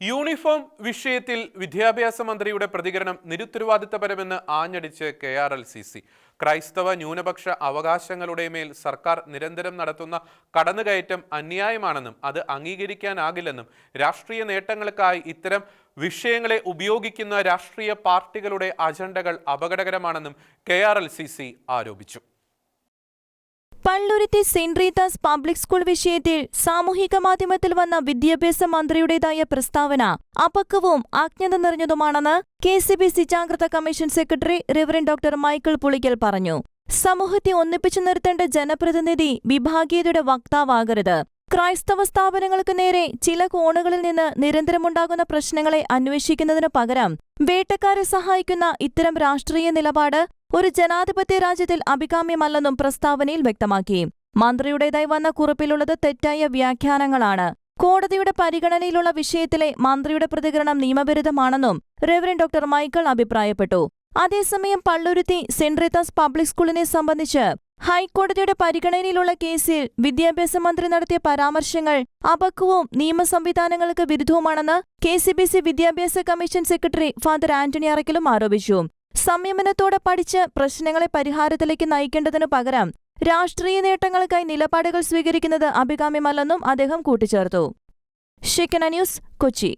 Uniform വിഷയത്തിൽ വിദ്യാഭ്യാസ മന്ത്രിയുടെ പ്രതികരണം നിരുത്തരവാദിത്തപരമെന്ന് ആഞ്ഞടിച്ച് K R L C C. ക്രൈസ്തവ ന്യൂനപക്ഷ അവകാശങ്ങളുടെ മേൽ സർക്കാർ നിരന്തരം നടത്തുന്ന കടന്നുകയറ്റം അന്യായമാണെന്നും അത് അംഗീകരിക്കാനാകില്ലെന്നും രാഷ്ട്രീയ നേട്ടങ്ങൾക്കായി ഇത്തരം വിഷയങ്ങളെ ഉപയോഗിക്കുന്ന രാഷ്ട്രീയ പാർട്ടികളുടെ അജണ്ടകൾ അപകടകരമാണെന്നും K R L C C ആരോപിച്ചു. Palluruthy saint Rita's public school വിഷയത്തിൽ സാമൂഹിക മാധ്യമത്തിൽ വന്ന വിദ്യാഭ്യാസ മന്ത്രിയുടേതായ പ്രസ്താവന അപക്വവും അജ്ഞത നിറഞ്ഞതുമാണെന്ന് കെ സി ബി സി ജാഗ്രത commission secretary reverend doctor Michael Pulickal പറഞ്ഞു. സമൂഹത്തെ ഒന്നിപ്പിച്ചു നിർത്തേണ്ട ജനപ്രതിനിധി വിഭാഗീയതയുടെ വക്താവാകരുത്. ക്രൈസ്തവ സ്ഥാപനങ്ങൾക്ക് നേരെ ചില കോണുകളിൽ നിന്ന് നിരന്തരമുണ്ടാകുന്ന പ്രശ്നങ്ങളെ അന്വേഷിക്കുന്നതിനു പകരം വേട്ടക്കാരെ സഹായിക്കുന്ന ഇത്തരം രാഷ്ട്രീയ നിലപാട് ഒരു ജനാധിപത്യ രാജ്യത്തിൽ അഭികാമ്യമല്ലെന്നും പ്രസ്താവനയിൽ വ്യക്തമാക്കി. മന്ത്രിയുടേതായി വന്ന കുറിപ്പിലുള്ളത് തെറ്റായ വ്യാഖ്യാനങ്ങളാണ്. കോടതിയുടെ പരിഗണനയിലുള്ള വിഷയത്തിലെ മന്ത്രിയുടെ പ്രതികരണം നിയമവിരുദ്ധമാണെന്നും റെവറൻ ഡോക്ടർ മൈക്കിൾ അഭിപ്രായപ്പെട്ടു. അതേസമയം പള്ളുരുത്തി സെന്റ് പബ്ലിക് സ്കൂളിനെ സംബന്ധിച്ച് ഹൈക്കോടതിയുടെ പരിഗണനയിലുള്ള കേസിൽ വിദ്യാഭ്യാസ മന്ത്രി നടത്തിയ പരാമർശങ്ങൾ അപക്വവും നിയമസംവിധാനങ്ങൾക്ക് വിരുദ്ധവുമാണെന്ന് കെ സി ബി സി വിദ്യാഭ്യാസ കമ്മീഷൻ സെക്രട്ടറി ഫാദർ ആന്റണി അറക്കലും ആരോപിച്ചു. സംയമനത്തോടെ പഠിച്ച് പ്രശ്നങ്ങളെ പരിഹാരത്തിലേക്ക് നയിക്കേണ്ടതിനു പകരം രാഷ്ട്രീയ നേട്ടങ്ങൾക്കായി നിലപാടുകൾ സ്വീകരിക്കുന്നത് അഭികാമ്യമല്ലെന്നും അദ്ദേഹം കൂട്ടിച്ചേർത്തു. ഷിക്കന ന്യൂസ് കൊച്ചി.